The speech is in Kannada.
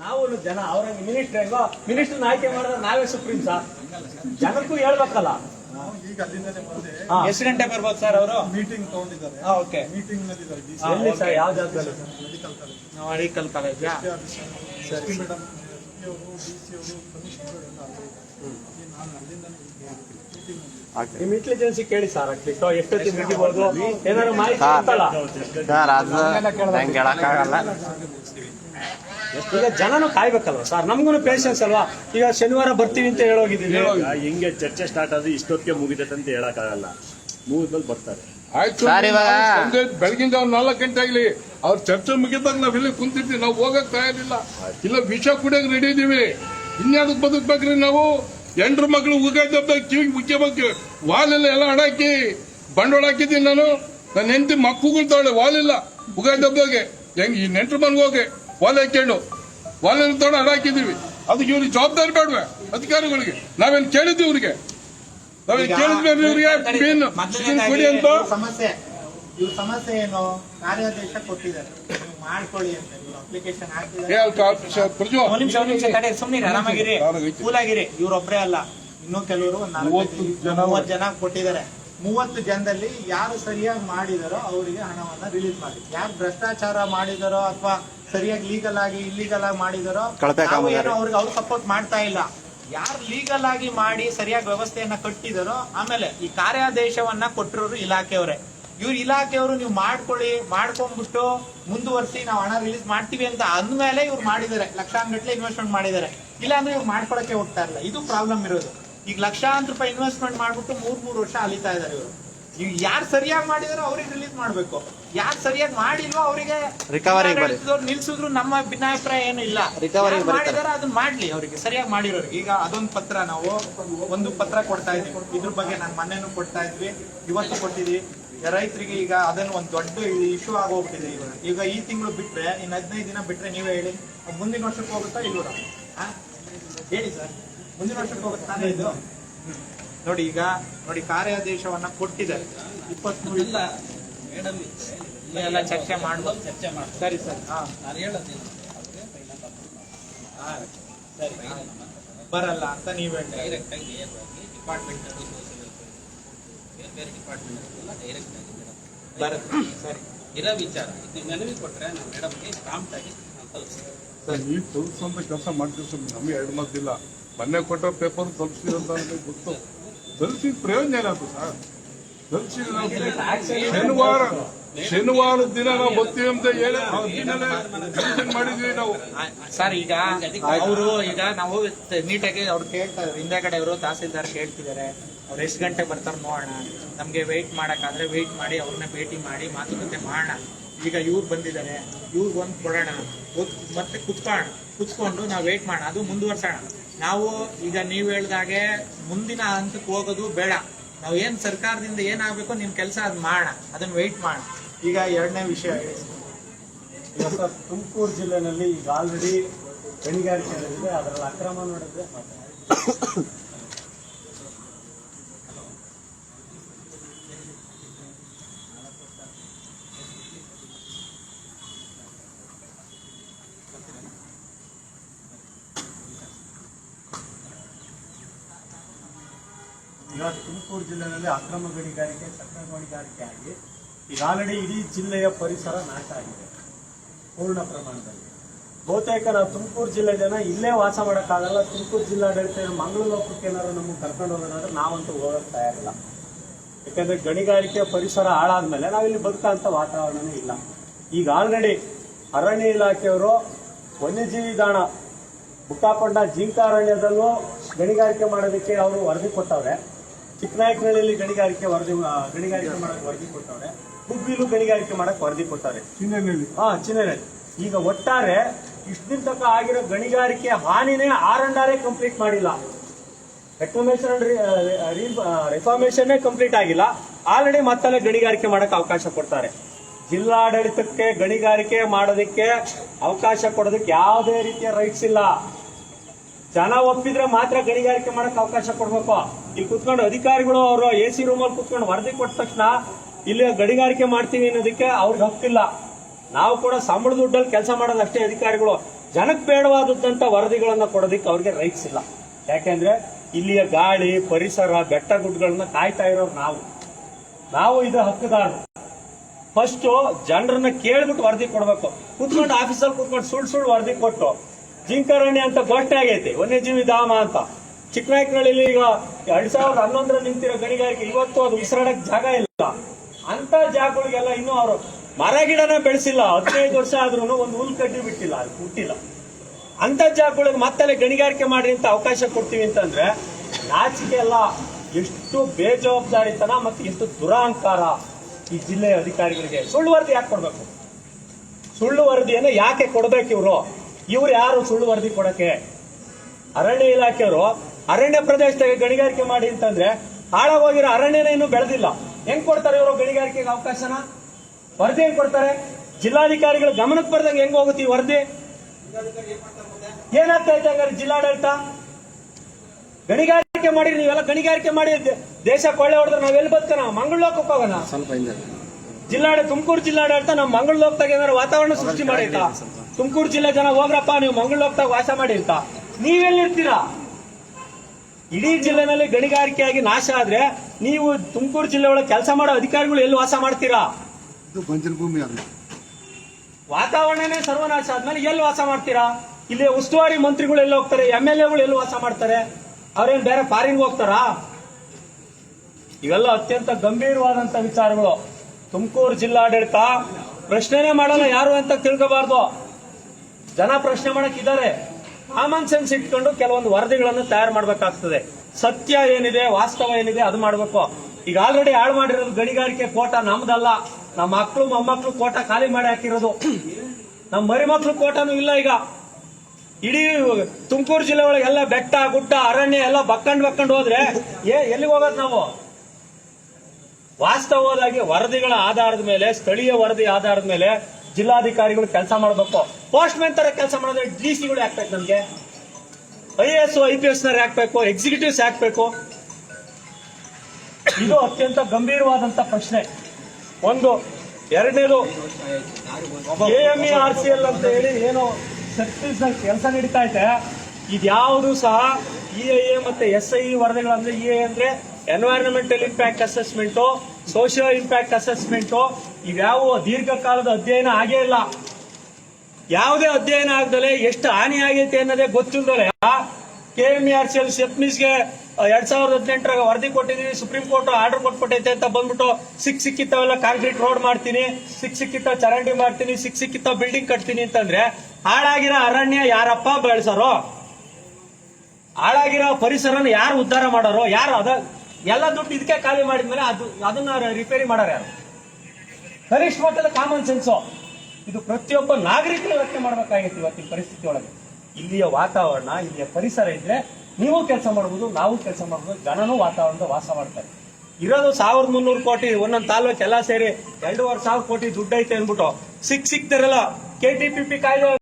ನಾವು ಜನ ಅವ್ರಂಗೆ ಮಿನಿಸ್ಟರ್ ಹೆಂಗೋ ಮಿನಿಸ್ಟರ್ ಆಯ್ಕೆ ಮಾಡಿದ್ರೆ ನಾವೇ ಸುಪ್ರೀಂ ಸರ್. ಜನಕ್ಕೂ ಹೇಳ್ಬೇಕಲ್ಲ. ನಾವು ಈಗ ಅಲ್ಲಿಂದಲೇ ಬಂದೆ ಹಾ. ಎಷ್ಟು ಗಂಟೆ ಬರ್ಬೋದು ಸರ್ ಅವರು. ಮೀಟಿಂಗ್ ತಗೊಂಡಿದ್ದಾರೆ. ಓಕೆ ಮೀಟಿಂಗ್ನಲ್ಲಿ ಎಲ್ಲಿ ಸರ್ ಯಾವ ಜಾಗದಲ್ಲಿ? ಮೆಡಿಕಲ್ ಕಾಲೇಜ್ ನಾವು ಅಡಿಕಲ್ ಕಾಲೇಜ್ ಸರಿ ಮೇಡಮ್ ಅವರು ಡಿ ಸಿ ಅವರು ಕಮಿಷನರ್ ಎಲ್ಲ ಅಲ್ಲೇ. ನಾನು ಅಲ್ಲಿಂದಲೇ ಮೀಟಿಂಗ್ನಲ್ಲಿ ನಿಮ್ ಇಂಟೆಲಿಜೆನ್ಸಿ ಕೇಳಿ ಸರ್ ಅಟ್ಲೀಸ್ಟ್ ಎಷ್ಟೊತ್ತಿಗೆ ಮುಗಿಬೋದು? ಏನಾದ್ರು ಮಾಹಿತಿ ಸರ್. ಅಂತಲ್ಲ ಸರ್ ಅದು ಹೆಂಗೆ ಹೇಳಕ್ಕಾಗಲ್ಲ. ಈಗ ಜನನು ಕಾಯ್ಬೇಕಲ್ವ? ಸರ್ ನಮ್ಗೂ ಪೇಷನ್ಸ್ ಅಲ್ವಾ? ಈಗ ಶನಿವಾರ ಬರ್ತೀವಿ ಅಂತ ಹೇಳೋಗಿದ್ದೀವಿ. ಈಗ ಹಿಂಗೆ ಚರ್ಚೆ ಸ್ಟಾರ್ಟ್ ಆದ್ರೆ ಇಷ್ಟೊತ್ತಿಗೆ ಮುಗಿದೈತೆ ಅಂತ ಹೇಳಕ್ಕಾಗಲ್ಲ. ಮುಗಿದ್ಮೇಲೆ ಬರ್ತಾರೆ. ಆಯ್ತು ನಾವು ಸಂಜೆ ನಾಲ್ಕು ಗಂಟೆ ಆಗ್ಲಿ ಅವ್ರ ಚರ್ಚೆ ಮುಗಿದಾಗ ನಾವ್ ಇಲ್ಲಿ ಕುಂತಿದ್ವಿ ನಾವು ಹೋಗಕ್ ತಯಾರಿಲ್ಲ. ಇಲ್ಲ ವಿಷ ಕುಡಿಯಕ್ ರೆಡಿ ಇದೀವಿ. ಇನ್ಯಾದಕ್ ಬದುಕ್ಬೇಕ್ರಿ ನಾವು? ಎಂಟ್ರ ಮಗಳು ಉಗಾದ ಕಿವಿಗೆ ಮುಖ್ಯಬೇಕು ವಾಲೆಲ್ಲ ಎಲ್ಲ ಅಡಾಕಿ ಬಂಡವಾಳ ಹಾಕಿದ್ದೀನಿ ನಾನು. ನನ್ನ ಹೆಂಡತಿ ಮಕ್ಕಳು ತಾಳೆ ವಾಲಿಲ್ಲ ಉಗಾದಿ ಹಬ್ಬದಾಗೆ ಹೆಂಗ್ ಈ ನೆಂಟ್ರ ಮನ್ಗೆ ಹೋಗಿ ವಾಲೆ ಹಾಕೊಂಡು ತೋಡ ಹಣ ಹಾಕಿದೀವಿ ಅದಕ್ಕೆ ಇವ್ರಿಗೆ ಜವಾಬ್ದಾರಿ ಬೇಡವೆ ಅಧಿಕಾರಿಗಳಿಗೆ. ನಾವೇನು ಕೇಳಿದ್ವಿ ಇವ್ರಿಗೆ? ನಾವೇನು ಕೇಳಿದ್ವಿ ಇವ್ರಿಗೆ ಮೀನು ಕೊಡಿ ಅಂತ? ಸಮಸ್ಯೆ ಇವ್ರ ಸಮಸ್ಯೆ ಏನು? ಕಾರ್ಯಾದೇಶ ಕೊಟ್ಟಿದ್ದಾರೆ. ನೀವು ಮಾಡ್ಕೊಳ್ಳಿ ಅಂತ ಅಪ್ಲಿಕೇಶನ್ ಹಾಕಿದ್ದಾರೆ. ಆರಾಮಾಗಿರಿ? ಕೂಲ್ ಆಗಿರಿ ಇವ್ರೊಬ್ರೇ ಅಲ್ಲ. ಇನ್ನೂ ಕೆಲವರು ಮೂವತ್ತು ಜನ ಕೊಟ್ಟಿದ್ದಾರೆ. ಮೂವತ್ತು ಜನದಲ್ಲಿ ಯಾರು ಸರಿಯಾಗಿ ಮಾಡಿದಾರೋ ಅವರಿಗೆ ಹಣವನ್ನ ರಿಲೀಸ್ ಮಾಡಿ. ಯಾರು ಭ್ರಷ್ಟಾಚಾರ ಮಾಡಿದಾರೋ ಅಥವಾ ಸರಿಯಾಗಿ ಲೀಗಲ್ ಆಗಿ ಇಲ್ಲಿಗಲ್ ಆಗಿ ಮಾಡಿದಾರೋ ಕಳಪೆ ಕಾಮಗಾರಿ. ಅವ್ರಿಗೆ ಅವ್ರು ಸಪೋರ್ಟ್ ಮಾಡ್ತಾ ಇಲ್ಲ. ಯಾರು ಲೀಗಲ್ ಆಗಿ ಮಾಡಿ ಸರಿಯಾಗಿ ವ್ಯವಸ್ಥೆಯನ್ನ ಕಟ್ಟಿದಾರೋ ಆಮೇಲೆ ಈ ಕಾರ್ಯಾದೇಶವನ್ನ ಕೊಟ್ಟಿರೋರು ಇಲಾಖೆಯವರೇ. ಇವ್ರ ಇಲಾಖೆಯವರು ನೀವು ಮಾಡ್ಕೊಳ್ಳಿ ಮಾಡ್ಕೊಂಡ್ಬಿಟ್ಟು ಮುಂದುವರಿಸಿ ನಾವು ಹಣ ರಿಲೀಸ್ ಮಾಡ್ತೀವಿ ಅಂತ ಅಂದ್ಮೇಲೆ ಇವ್ರು ಮಾಡಿದ್ದಾರೆ ಲಕ್ಷಾಂಗಟ್ಲೆ ಇನ್ವೆಸ್ಟ್ಮೆಂಟ್ ಮಾಡಿದ್ದಾರೆ ಇಲ್ಲ ಅಂದ್ರೆ ಇವ್ರು ಮಾಡ್ಕೊಳಕ್ಕೆ ಹೋಗ್ತಾ ಇಲ್ಲ. ಇದು ಪ್ರಾಬ್ಲಮ್ ಇರೋದು. ಈಗ ಲಕ್ಷಾಂತರ ರೂಪಾಯಿ ಇನ್ವೆಸ್ಟ್ಮೆಂಟ್ ಮಾಡ್ಬಿಟ್ಟು ಮೂರ್ ಮೂರು ವರ್ಷ ಅಲಿತಾ ಇದ್ದಾರೆ ಇವರು. ಈಗ ಯಾರು ಸರಿಯಾಗಿ ಮಾಡಿದಾರೋ ಅವ್ರಿಗೆ ರಿಲೀಸ್ ಮಾಡ್ಬೇಕು. ಯಾರು ಸರಿಯಾಗಿ ಮಾಡಿಲ್ವೋ ಅವರಿಗೆ ರಿಕವರಿ. ನಿಲ್ಸಿದ್ರು ನಮ್ಮ ಭಿನ್ನಾಭಿಪ್ರಾಯ ಏನು ಇಲ್ಲ. ರಿಕವರಿ ಮಾಡಿದಾರೆ ಅದನ್ನ ಮಾಡ್ಲಿ ಅವರಿಗೆ ಸರಿಯಾಗಿ ಮಾಡಿರೋರು ಈಗ ಅದೊಂದು ಪತ್ರ ನಾವು ಒಂದು ಪತ್ರ ಕೊಡ್ತಾ ಇದೀವಿ ಇದ್ರ ಬಗ್ಗೆ ನಾನು ಮನೆನೂ ಕೊಡ್ತಾ ಇದ್ವಿ. ಇವತ್ತು ಕೊಟ್ಟಿದ್ವಿ ರೈತರಿಗೆ ಈಗ ಅದನ್ನ ಒಂದು ದೊಡ್ಡ ಇಶ್ಯೂ ಆಗೋಗ್ಬಿಟ್ಟಿದೆ ಇವಾಗ ಈಗ ಈ ತಿಂಗಳು ಬಿಟ್ರೆ ಇನ್ನು ಹದಿನೈದು ದಿನ ಬಿಟ್ರೆ ನೀವೇ ಹೇಳಿ. ಮುಂದಿನ ವರ್ಷಕ್ಕೆ ಹೋಗುತ್ತಾ ಇಲ್ವರ ಹೇಳಿ ಸರ್. ಮುಂದಿನ ವರ್ಷಕ್ಕೆ ಹೋಗುತ್ತಾನೆ ಇದು? ಹ್ಮ್. ನೋಡಿ ಈಗ ನೋಡಿ ಕಾರ್ಯಾದೇಶವನ್ನ ಕೊಟ್ಟಿದ್ದಾರೆ. ಇಪ್ಪತ್ಮೂರು ಎಲ್ಲ ಚರ್ಚೆ ಮಾಡ್ಬೋದು. ಚರ್ಚೆ ಮಾಡಿ ಸರಿ ಸರ್. ಹಾ ಹಾ, ಸರಿ. ಬರಲ್ಲ ಅಂತ ನೀವ್ ಡೈರೆಕ್ಟ್ ಆಗಿ ಬರುತ್ತೆ. ಸರಿ. ಇರೋ ವಿಚಾರ. ಇದು ಮನವಿ ಕೊಟ್ರೆ ನಾವು ಮೇಡಮ್ಗೆ ಪ್ರಾಂಪ್ಟ್ ಆಗಿ ನಾವು ತಲುಪಿಸ್ತೀವಿ ನೀವು ತಲುಪಿಸುವಂತ ಕೆಲಸ ಮಾಡ್ತೀವಿ ನಮಗೆ ಎರಡು ಮಾತಿಲ್ಲ. ಮೊನ್ನೆ ಕೊಟ್ಟ ಪೇಪರ್ ತಲುಪಿಸಿದಂತ ಗೊತ್ತು. ತಲುಪಿ ಪ್ರಯೋಜನ ಏನಾಯ್ತು ಸರ್. ಶನಿವಾರ ಶನಿವಾರ ದಿನ ನಾವು ಬರ್ತೀವಿ ಅಂತ ಹೇಳಿ ಮಾಡಿದ್ವಿ ನಾವು. ಸರ್, ಈಗ ಅವರು, ಈಗ ನಾವು ನೀಟಾಗಿ ಅವ್ರು ಕೇಳ್ತಾ ಹಿಂದೆ ಹಿಂದೆಗಡೆ ಅವರು ತಹಸೀಲ್ದಾರ್ ಕೇಳ್ತಿದ್ದಾರೆ. ಅವ್ರು ಎಷ್ಟು ಗಂಟೆ ಬರ್ತಾರೆ ನೋಡೋಣ. ನಮ್ಗೆ ವೆಯ್ಟ್ ಮಾಡಕ್ಕಾದ್ರೆ ವೆಯ್ಟ್ ಮಾಡಿ, ಅವ್ರನ್ನ ಭೇಟಿ ಮಾಡಿ, ಮಾತುಕತೆ ಮಾಡೋಣ. ಈಗ ಇವ್ರು ಬಂದಿದ್ದಾರೆ. ಇವ್ರಿಗೆ ಒಂದು ಕೊಡೋಣ. ಮತ್ತೆ ಕುತ್ಕೋಣ ಕುತ್ಕೊಂಡು ನಾವು ವೆಯ್ಟ್ ಮಾಡೋಣ. ಅದು ಮುಂದುವರ್ಸೋಣ. ನಾವು ಈಗ ನೀವು ಹೇಳ್ದಾಗೆ ಮುಂದಿನ ಹಂತಕ್ಕೆ ಹೋಗೋದು ಬೇಡ. ನಾವು ಏನು ಸರ್ಕಾರದಿಂದ ಏನಾಗಬೇಕು ನಿಮ್ಮ ಕೆಲಸ ಅದು ಮಾಡ ಅದನ್ನು ವೆಯ್ಟ್ ಮಾಡ. ಈಗ ಎರಡನೇ ವಿಷಯ ಸರ್, ತುಮಕೂರು ಜಿಲ್ಲೆನಲ್ಲಿ ಈಗ ಆಲ್ರೆಡಿ ಗಣಿಗಾರಿಕೆ ನಡೆದಿದೆ, ಅದರಲ್ಲಿ ಅಕ್ರಮ ನಡೆದಿದೆ ಈಗ ತುಮಕೂರು ಜಿಲ್ಲೆಯಲ್ಲಿ ಅಕ್ರಮ ಗಣಿಗಾರಿಕೆ ಸಕ್ರ ಗಣಿಗಾರಿಕೆ ಆಗಿ ಈಗ ಆಲ್ರೆಡಿ ಇಡೀ ಜಿಲ್ಲೆಯ ಪರಿಸರ ನಾಶ ಆಗಿದೆ, ಪೂರ್ಣ ಪ್ರಮಾಣದಲ್ಲಿ. ಬಹುತೇಕ ನಾವು ತುಮಕೂರು ಜಿಲ್ಲೆ ಜನ ಇಲ್ಲೇ ವಾಸ ಮಾಡೋಕ್ಕಾಗಲ್ಲ, ತುಮಕೂರು ಜಿಲ್ಲಾಡಳಿತ ಮಂಗಳೂರು ಲೋಕಕ್ಕೆ ಏನಾದ್ರು ನಮಗೆ ಕರ್ಕೊಂಡು ಹೋಗೋದಾದ್ರೆ ನಾವಂತೂ ಹೋಗಕ್ಕೆ ತಯಾರಿಲ್ಲ. ಯಾಕಂದ್ರೆ ಗಣಿಗಾರಿಕೆ ಪರಿಸರ ಹಾಳಾದ್ಮೇಲೆ ನಾವಿಲ್ಲಿ ಬದುಕಂತ ವಾತಾವರಣನೇ ಇಲ್ಲ. ಈಗ ಆಲ್ರೆಡಿ ಅರಣ್ಯ ಇಲಾಖೆಯವರು ವನ್ಯಜೀವಿ ದಾಣ ಬುಕ್ಕಾಪಂಡ ಜಿಂಕಾರಣ್ಯದಲ್ಲೂ ಗಣಿಗಾರಿಕೆ ಮಾಡೋದಕ್ಕೆ ಅವರು ವರದಿ ಕೊಟ್ಟವ್ರೆ. ಚಿಕ್ಕನಾಯಕನಹಳ್ಳಿಯಲ್ಲಿ ಗಣಿಗಾರಿಕೆ ವರದಿ ಗಣಿಗಾರಿಕೆ ಮಾಡಕ್ ವರದಿ ಕೊಟ್ಟವ್ರೆ. ಹುಬ್ಬಿಲು ಗಣಿಗಾರಿಕೆ ಮಾಡಕ್ ವರದಿ ಕೊಟ್ಟವ್ರೆ. ಹಾ ಚಿನ್ನನೆ ಈಗ ಒಟ್ಟಾರೆ ಇಷ್ಟು ದಿನ ತನಕ ಆಗಿರೋ ಗಣಿಗಾರಿಕೆ ಹಾನಿನೇ ಆರ್ ಅಂಡ್ ಆರ್ ಕಂಪ್ಲೀಟ್ ಮಾಡಿಲ್ಲ. ರೆಫಾರ್ಮೇಷನ್ ಅಂಡ್ ರಿಫಾರ್ಮೇಶನ್ ಕಂಪ್ಲೀಟ್ ಆಗಿಲ್ಲ. ಆಲ್ರೆಡಿ ಮತ್ತಲ್ಲೇ ಗಣಿಗಾರಿಕೆ ಮಾಡಕ್ ಅವಕಾಶ ಕೊಡ್ತಾರೆ. ಜಿಲ್ಲಾಡಳಿತಕ್ಕೆ ಗಣಿಗಾರಿಕೆ ಮಾಡೋದಕ್ಕೆ ಅವಕಾಶ ಕೊಡೋದಕ್ಕೆ ಯಾವುದೇ ರೀತಿಯ ರೈಟ್ಸ್ ಇಲ್ಲ. ಜನ ಒಪ್ಪಿದ್ರೆ ಮಾತ್ರ ಗಣಿಗಾರಿಕೆ ಮಾಡಕ್ ಅವಕಾಶ ಕೊಡ್ಬೇಕು. ಇಲ್ಲಿ ಕುತ್ಕೊಂಡು ಅಧಿಕಾರಿಗಳು ಅವರು ಎ ಸಿ ರೂಮಲ್ಲಿ ಕುತ್ಕೊಂಡು ವರದಿ ಕೊಟ್ಟ ತಕ್ಷಣ ಇಲ್ಲಿ ಗಣಿಗಾರಿಕೆ ಮಾಡ್ತೀವಿ ಅನ್ನೋದಕ್ಕೆ ಅವ್ರಿಗೆ ಹಕ್ಕಿಲ್ಲ. ನಾವು ಕೂಡ ಸಂಬಳ ದುಡ್ಡಲ್ಲಿ ಕೆಲಸ ಮಾಡೋದು ಅಷ್ಟೇ ಅಧಿಕಾರಿಗಳು. ಜನಕ್ಕೆ ಬೇಡವಾದಂತ ವರದಿಗಳನ್ನ ಕೊಡೋದಿಕ್ಕೆ ಅವ್ರಿಗೆ ರೈಟ್ಸ್ ಇಲ್ಲ. ಯಾಕೆಂದ್ರೆ ಇಲ್ಲಿಯ ಗಾಳಿ, ಪರಿಸರ, ಬೆಟ್ಟ ಗುಡ್ಡಗಳನ್ನ ಕಾಯ್ತಾ ಇರೋರು ನಾವು. ನಾವು ಇದು ಹಕ್ಕುದಾರರು. ಫಸ್ಟ್ ಜನರನ್ನ ಕೇಳ್ಬಿಟ್ಟು ವರದಿ ಕೊಡ್ಬೇಕು. ಕುತ್ಕೊಂಡು ಆಫೀಸಲ್ಲಿ ಕುತ್ಕೊಂಡು ಸುಳ್ಳು ಸುಳ್ಳು ವರದಿ ಕೊಟ್ಟು ಜಿಂಕರಣ್ಯ ಅಂತ ಘೋಷಣೆ ಆಗೈತೆ. ವನ್ಯಜೀವಿ ಧಾಮ ಅಂತ. ಚಿಕ್ಕನಾಯಕನಹಳ್ಳಿಲಿ ಈಗ ಎರಡ್ ಸಾವಿರದ ಹನ್ನೊಂದರ ನಿಂತಿರೋ ಗಣಿಗಾರಿಕೆ ಇವತ್ತು ಅದು ಉಸಿರಾಡಕ್ ಜಾಗ ಇಲ್ಲ. ಅಂತ ಜಾಗಗಳಿಗೆಲ್ಲ ಇನ್ನೂ ಅವರು ಮರ ಗಿಡನ ಬೆಳೆಸಿಲ್ಲ. ಹದಿನೈದು ವರ್ಷ ಆದ್ರೂ ಒಂದು ಹುಲ್ ಕಡ್ಡಿ ಬಿಟ್ಟಿಲ್ಲ, ಅದು ಹುಟ್ಟಿಲ್ಲ. ಅಂತ ಜಾಗಗಳಿಗೆ ಮತ್ತೆ ಗಣಿಗಾರಿಕೆ ಮಾಡಿ ಅಂತ ಅವಕಾಶ ಕೊಡ್ತೀವಿ ಅಂತಂದ್ರೆ ನಾಚಿಕೆ ಎಲ್ಲ ಎಷ್ಟು ಬೇಜವಾಬ್ದಾರಿತನ ಮತ್ತು ಎಷ್ಟು ದುರಹಂಕಾರ ಈ ಜಿಲ್ಲೆಯ ಅಧಿಕಾರಿಗಳಿಗೆ. ಸುಳ್ಳು ವರದಿ ಯಾಕೆ ಕೊಡ್ಬೇಕು? ಸುಳ್ಳು ವರದಿಯನ್ನು ಯಾಕೆ ಕೊಡ್ಬೇಕು ಇವರು? ಇವ್ರು ಯಾರು ಸುಳ್ಳು ವರದಿ ಕೊಡಕ್ಕೆ? ಅರಣ್ಯ ಇಲಾಖೆಯವರು ಅರಣ್ಯ ಪ್ರದೇಶದಾಗ ಗಣಿಗಾರಿಕೆ ಮಾಡಿ ಅಂತಂದ್ರೆ ಹಾಳಾಗೋಗಿರೋ ಅರಣ್ಯನ ಇನ್ನೂ ಬೆಳೆದಿಲ್ಲ. ಹೆಂಗ್ ಕೊಡ್ತಾರೆ ಇವರು ಗಣಿಗಾರಿಕೆಗೆ ಅವಕಾಶನ? ವರದಿ ಹೆಂಗ್ ಕೊಡ್ತಾರೆ? ಜಿಲ್ಲಾಧಿಕಾರಿಗಳ ಗಮನಕ್ಕೆ ಬರ್ದಂಗೆ ಹೆಂಗ್ ಹೋಗುತ್ತೆ ಈ ವರದಿ? ಏನಾಗ್ತಾ ಇದೆ ಹಂಗಾರೆ ಜಿಲ್ಲಾಡಳಿತ ಗಣಿಗಾರಿಕೆ ಮಾಡಿ ನೀವೆಲ್ಲ ಗಣಿಗಾರಿಕೆ ಮಾಡಿ ದೇಶ ಕೊಳ್ಳೆ ಹೊಡೆದ್ರೆ ನಾವೆಲ್ಲಿ ಬದುಕೋಣ ಮಂಗಳೋಕಕ್ಕೆ ಹೋಗೋಣ? ಜಿಲ್ಲಾಡ ತುಮಕೂರು ಜಿಲ್ಲಾಡಳಿತ ನಮ್ಮ ಮಂಗಳೋಕದಾಗ ಏನಾದ್ರು ವಾತಾವರಣ ಸೃಷ್ಟಿ ಮಾಡೈತಾ ತುಮಕೂರು ಜಿಲ್ಲೆ ಜನ ಹೋಗ್ರಪ್ಪ ನೀವು ಮಂಗಳೋಕದಾಗ ವಾಸ ಮಾಡಿ ಅಂತ. ನೀವೆಲ್ಲಿರ್ತೀರಾ? ಇಡೀ ಜಿಲ್ಲೆನಲ್ಲಿ ಗಣಿಗಾರಿಕೆಯಾಗಿ ನಾಶ ಆದ್ರೆ ನೀವು ತುಮಕೂರು ಜಿಲ್ಲೆ ಒಳಗೆ ಕೆಲಸ ಮಾಡೋ ಅಧಿಕಾರಿಗಳು ಎಲ್ಲಿ ವಾಸ ಮಾಡ್ತೀರಾ? ಭೂಮಿ ವಾತಾವರಣನೇ ಸರ್ವನಾಶ ಆದ್ಮೇಲೆ ಎಲ್ಲಿ ವಾಸ ಮಾಡ್ತೀರಾ? ಇಲ್ಲಿ ಉಸ್ತುವಾರಿ ಮಂತ್ರಿಗಳು ಎಲ್ಲಿ ಹೋಗ್ತಾರೆ? ಎಂ ಎಲ್ ಎಗಳು ಎಲ್ಲಿ ವಾಸ ಮಾಡ್ತಾರೆ? ಅವ್ರೇನ್ ಬೇರೆ ಫಾರಿನ್ ಹೋಗ್ತಾರಾ? ಇವೆಲ್ಲ ಅತ್ಯಂತ ಗಂಭೀರವಾದಂತ ವಿಚಾರಗಳು. ತುಮಕೂರು ಜಿಲ್ಲಾಡಳಿತ ಪ್ರಶ್ನೆನೇ ಮಾಡಲ್ಲ ಯಾರು ಅಂತ ತಿಳ್ಕೋಬಾರ್ದು. ಜನ ಪ್ರಶ್ನೆ ಮಾಡಕ್ ಇದ್ದಾರೆ ಕಾಮನ್ ಸೆನ್ಸ್ ಇಟ್ಕೊಂಡು ಕೆಲವೊಂದು ವರದಿಗಳನ್ನು ತಯಾರು ಮಾಡಬೇಕಾಗ್ತದೆ. ಸತ್ಯ ಏನಿದೆ, ವಾಸ್ತವ ಏನಿದೆ, ಅದು ಮಾಡಬೇಕು. ಈಗ ಆಲ್ರೆಡಿ ಹಾಳು ಮಾಡಿರೋದು ಗಣಿಗಾರಿಕೆ ಕೋಟ, ನಮ್ದಲ್ಲ. ನಮ್ಮ ಮಕ್ಕಳು, ಮೊಮ್ಮಕ್ಕಳು ಕೋಟ ಖಾಲಿ ಮಾಡಿ ಹಾಕಿರೋದು. ನಮ್ಮ ಮರಿಮಕ್ಳು ಕೋಟನೂ ಇಲ್ಲ ಈಗ. ಇಡೀ ತುಮಕೂರು ಜಿಲ್ಲೆ ಒಳಗೆಲ್ಲ ಬೆಟ್ಟ, ಗುಡ್ಡ, ಅರಣ್ಯ ಎಲ್ಲ ಬಕ್ಕಂಡ್ ಬಕ್ಕಂಡ್ ಹೋದ್ರೆ ಏ, ಎಲ್ಲಿಗೆ ಹೋಗೋದು ನಾವು? ವಾಸ್ತವವಾಗಿ ವರದಿಗಳ ಆಧಾರದ ಮೇಲೆ, ಸ್ಥಳೀಯ ವರದಿ ಆಧಾರದ ಮೇಲೆ ಜಿಲ್ಲಾಧಿಕಾರಿಗಳು ಕೆಲಸ ಮಾಡಬೇಕು. ಪೋಸ್ಟ್ ಮ್ಯಾನ್ ತರ ಕೆಲಸ ಮಾಡಿದ್ರೆ ಡಿ ಸಿಗಳು ಹಾಕ್ಬೇಕು ನಮಗೆ? I A S I P S ನರ್ ಹಾಕ್ಬೇಕು ಎಕ್ಸಿಕ್ಯೂಟಿವ್ಸ್ ಹಾಕ್ಬೇಕು ಇದು ಅತ್ಯಂತ ಗಂಭೀರವಾದಂತ ಪ್ರಶ್ನೆ. ಒಂದು. ಎರಡನೇದು ಎಎಂಇ ಆರ್ ಸಿ ಎಲ್ ಅಂತ ಹೇಳಿ ಏನು ಛತ್ತೀಸ್ಗಢ ಕೆಲಸ ನಡೀತಾ ಇದೆ. ಇದ್ಯಾವುದು ಸಹ ಇ ಐ ಎ ಮತ್ತೆ ಎಸ್ ಐ ವರದಿಗಳಂದ್ರೆ ಇ ಎ ಅಂದ್ರೆ environmental impact assessment social impact assessment ಇವ್ಯಾವ ದೀರ್ಘಕಾಲದ ಅಧ್ಯಯನ ಆಗೇ ಇಲ್ಲ. ಯಾವುದೇ ಅಧ್ಯಯನ ಆಗದಲೆ ಎಷ್ಟು ಹಾನಿ ಆಗೈತೆ ಅನ್ನೋದೇ ಗೊತ್ತಿಲ್ಲದಲೆ K M R C L ಸೆಪ್ನಿಸ್ಗೆ ಎರಡ್ ಸಾವಿರದ ಹದಿನೆಂಟರಾಗ ವರದಿ ಕೊಟ್ಟಿದೀನಿ ಸುಪ್ರೀಂ ಕೋರ್ಟ್ ಆರ್ಡರ್ ಕೊಟ್ಬಿಟ್ಟೈತೆ ಅಂತ ಬಂದ್ಬಿಟ್ಟು ಸಿಕ್ ಸಿಕ್ಕಿತ್ತವೆಲ್ಲ ಕಾಂಕ್ರೀಟ್ ರೋಡ್ ಮಾಡ್ತೀನಿ, ಸಿಕ್ ಸಿಕ್ಕಿತ್ತ ಚರಂಡಿ ಮಾಡ್ತೀನಿ, ಸಿಕ್ ಸಿಕ್ಕಿತ್ತ ಬಿಲ್ಡಿಂಗ್ ಕಟ್ತೀನಿ ಅಂತಂದ್ರೆ ಹಾಳಾಗಿರೋ ಅರಣ್ಯ ಯಾರಪ್ಪ ಬೆಳೆಸರೋ? ಹಾಳಾಗಿರೋ ಪರಿಸರನ ಯಾರು ಉದ್ಧಾರ ಮಾಡೋರು? ಯಾರು ಅದ ಎಲ್ಲ ದುಡ್ಡು ಇದಕ್ಕೆ ಖಾಲಿ ಮಾಡಿದ್ಮೇಲೆ ಅದು ಅದನ್ನ ರಿಪೇರಿ ಮಾಡೋರು ಯಾರು? ಕನಿಷ್ಠ ಮಟ್ಟದ ಕಾಮನ್ ಸೆನ್ಸು ಇದು ಪ್ರತಿಯೊಬ್ಬ ನಾಗರಿಕರು ಯೋಚನೆ ಮಾಡಬೇಕಾಗಿತ್ತು ಇವತ್ತಿನ ಪರಿಸ್ಥಿತಿ ಒಳಗೆ ಇಲ್ಲಿಯ ವಾತಾವರಣ, ಇಲ್ಲಿಯ ಪರಿಸರ ಇದ್ರೆ ನೀವು ಕೆಲಸ ಮಾಡ್ಬೋದು, ನಾವು ಕೆಲಸ ಮಾಡ್ಬೋದು, ಜನನೂ ವಾತಾವರಣದ ವಾಸ ಮಾಡ್ತಾರೆ. ಇರೋದು ಸಾವಿರದ ಮುನ್ನೂರು ಕೋಟಿ, ಒಂದೊಂದು ತಾಲೂಕು ಎಲ್ಲ ಸೇರಿ ಎರಡೂವರೆ ಸಾವಿರ ಕೋಟಿ ದುಡ್ಡು ಐತೆ ಅಂದ್ಬಿಟ್ಟು ಸಿಕ್ ಸಿಕ್ತಾರಲ್ಲ. ಕೆ ಟಿ ಪಿ ಪಿ ಕಾಯ್ದೆ